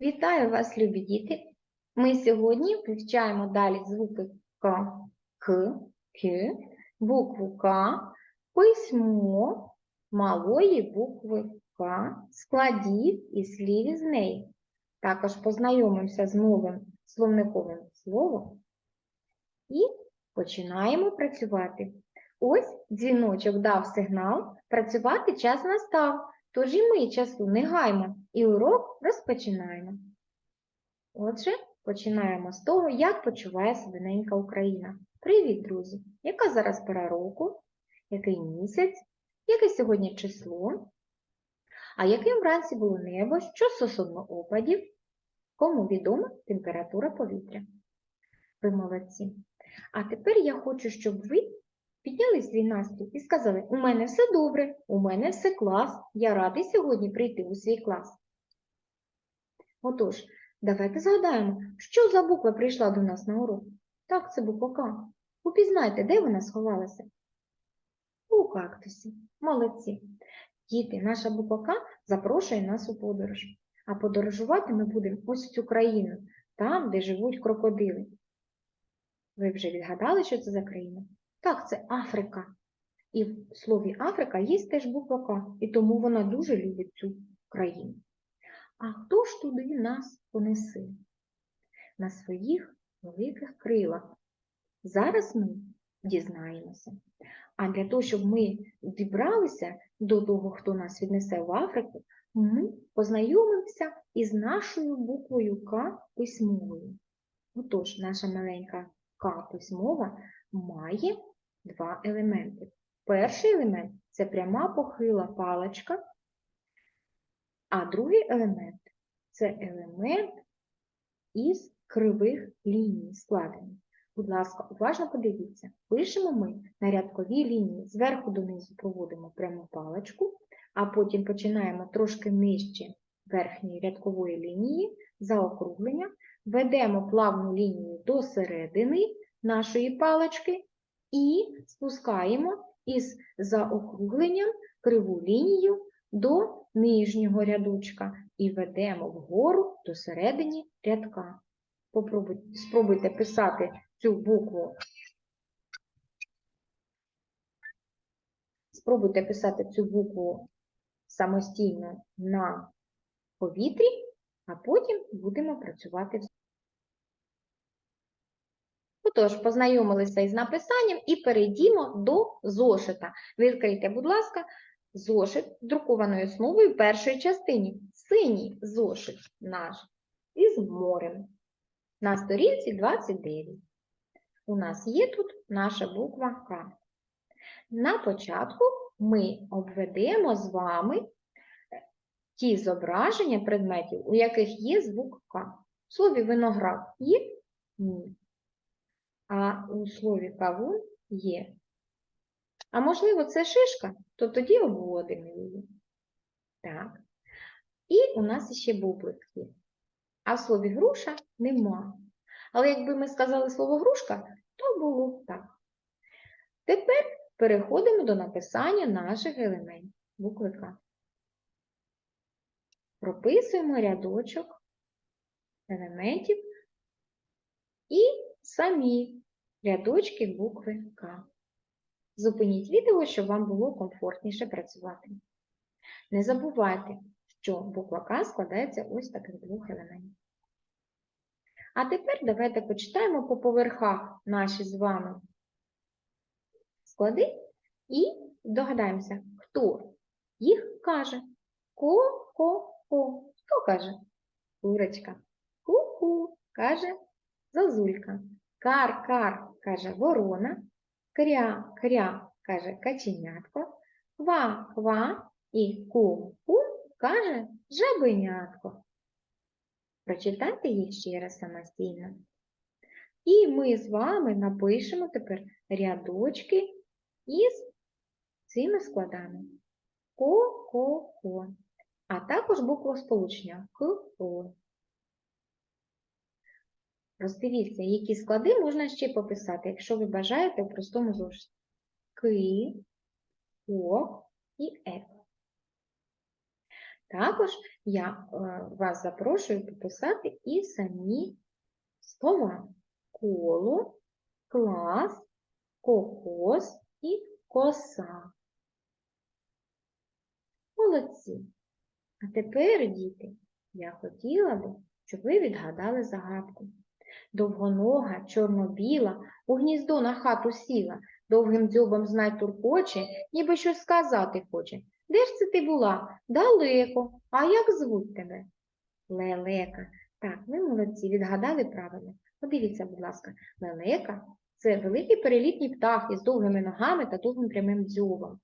Вітаю вас, любі діти! Ми сьогодні вивчаємо далі звуки К, К, К, букву К, письмо малої букви К, складів і слів із неї. Також познайомимося з новим словниковим словом і починаємо працювати. Ось дзвіночок дав сигнал, працювати час настав. Тож і ми часу не гаймо і урок розпочинаємо. Отже, починаємо з того, як почуває себе ненька Україна. Привіт, друзі! Яка зараз пора року? Який місяць? Яке сьогодні число? А яким вранці було небо? Що стосовно опадів? Кому відома температура повітря? Ви молодці. А тепер я хочу, щоб ви підняли свій настрій і сказали, у мене все добре, у мене все клас, я радий сьогодні прийти у свій клас. Отож, давайте згадаємо, що за буква прийшла до нас на урок. Так, це буква К. Упізнайте, де вона сховалася? У кактусі. Молодці. Діти, наша буква К запрошує нас у подорож. А подорожувати ми будемо ось в цю країну, там, де живуть крокодили. Ви вже відгадали, що це за країна? Так, це Африка. І в слові Африка є теж буква К, і тому вона дуже любить цю країну. А хто ж туди нас понесе? На своїх великих крилах. Зараз ми дізнаємося. А для того, щоб ми дібралися до того, хто нас віднесе в Африку, ми познайомимося із нашою буквою К письмовою. Отож, наша маленька К письмова має два елементи. Перший елемент це пряма похила паличка, а другий елемент це елемент із кривих ліній складений. Будь ласка, уважно подивіться. Пишемо ми на рядковій лінії, зверху донизу проводимо пряму паличку, а потім починаємо трошки нижче верхньої рядкової лінії, заокруглення, ведемо плавну лінію до середини нашої палички і спускаємо із заокругленням криву лінію до нижнього рядочка і ведемо вгору до середини рядка. Попробуйте, спробуйте писати цю букву. Спробуйте писати цю букву самостійно на повітрі, а потім будемо працювати в Отож, познайомилися із написанням і перейдімо до зошита. Відкрийте, будь ласка, зошит друкованою основою першої частині. Синій зошит наш із морем. На сторінці 29. У нас є тут наша буква К. На початку ми обведемо з вами ті зображення предметів, у яких є звук К. В слові виноград є? Ні а у слові кавун є. А можливо, це шишка, то тоді обводимо її. Так. І у нас ще бублик є. А в слові груша нема. Але якби ми сказали слово грушка, то було б так. Тепер переходимо до написання наших елементів букви. Прописуємо рядочок елементів і самі рядочки букви К. Зупиніть відео, щоб вам було комфортніше працювати. Не забувайте, що буква К складається ось таких двох елементів. А тепер давайте почитаємо по поверхах наші з вами склади і догадаємося, хто їх каже. Ко-ко-ко. Хто каже? Курочка. Ку-ку, каже зозулька. Кар-кар, каже ворона, кря-кря, каже каченятко, ква-ква і ку-ку, каже жабенятко. Прочитайте їх ще раз самостійно. І ми з вами напишемо тепер рядочки із цими складами. Ко-ко-ко. А також букву сполучення К-О. Роздивіться, які склади можна ще пописати, якщо ви бажаєте у простому зошиті. Ки, ок і ек. Також я е, вас запрошую пописати і самі слова коло, клас, кокос і коса. Молодці. А тепер, діти, я хотіла би, щоб ви відгадали загадку. Довгонога, чорно-біла, у гніздо на хату сіла, довгим дзьобом знай туркоче, ніби щось сказати хоче. Де ж це ти була? Далеко. А як звуть тебе? Лелека. Так, ви молодці, відгадали правильно. Подивіться, будь ласка, лелека це великий перелітній птах із довгими ногами та довгим прямим дзьобом.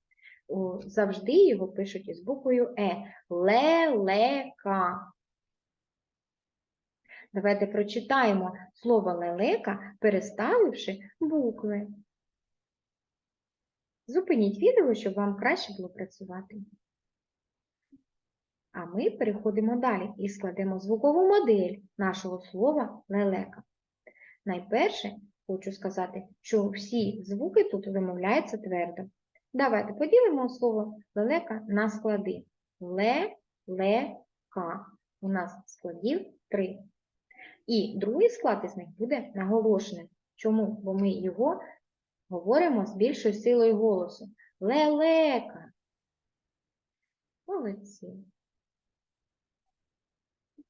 Завжди його пишуть із буквою Е. Лелека. Давайте прочитаємо слово лелека, переставивши букви. Зупиніть відео, щоб вам краще було працювати. А ми переходимо далі і складемо звукову модель нашого слова лелека. Найперше хочу сказати, що всі звуки тут вимовляються твердо. Давайте поділимо слово лелека на склади. Ле-ле-ка. У нас складів три. І другий склад із них буде наголошеним. Чому? Бо ми його говоримо з більшою силою голосу. Лелека. Молодці.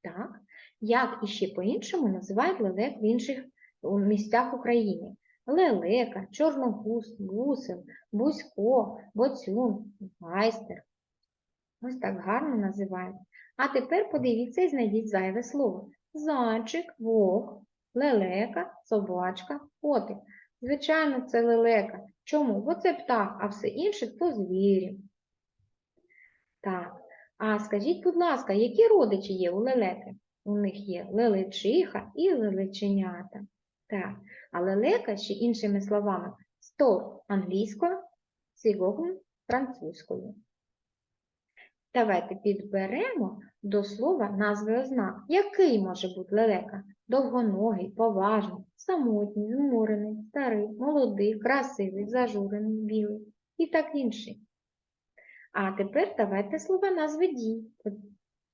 Так, як іще по-іншому називають лелек в інших місцях України? Лелека, чорногуз, гусел, бузько, боцюн, гайстер. Ось так гарно називають. А тепер подивіться і знайдіть зайве слово. Зайчик, вовк, лелека, собачка, котик. Звичайно, це лелека. Чому? Бо це птах, а все інше то звірі. Так, а скажіть, будь ласка, які родичі є у лелеки? У них є лелечиха і лелеченята. Так, а лелека, ще іншими словами, сто англійською, цігогн французькою. Давайте підберемо до слова назви ознак. Який може бути лелека? Довгоногий, поважний, самотній, змурений, старий, молодий, красивий, зажурений, білий і так інший. А тепер давайте слова назви дій.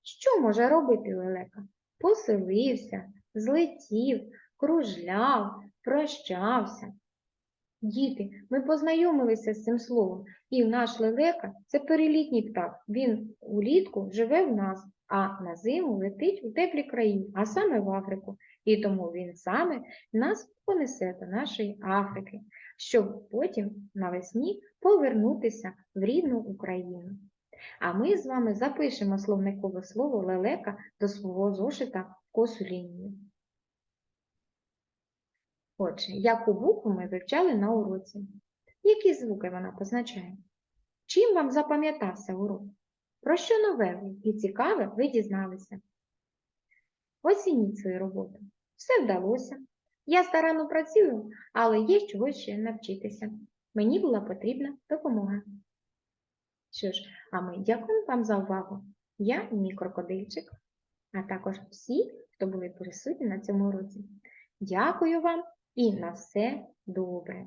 Що може робити лелека? Поселився, злетів, кружляв, прощався. Діти, ми познайомилися з цим словом, і наш лелека це перелітній птах. Він улітку живе в нас, а на зиму летить у теплі країни, а саме в Африку. І тому він саме нас понесе до нашої Африки, щоб потім навесні повернутися в рідну Україну. А ми з вами запишемо словникове слово лелека до свого зошита в косу лінію. Отже, яку букву ми вивчали на уроці? Які звуки вона позначає? Чим вам запам'ятався урок? Про що нове і цікаве ви дізналися? Оцініть свою роботу. Все вдалося. Я старанно працюю, але є чого ще навчитися. Мені була потрібна допомога. Що ж, а ми дякуємо вам за увагу. Я і мій крокодильчик, а також всі, хто були присутні на цьому уроці. Дякую вам і на все добре.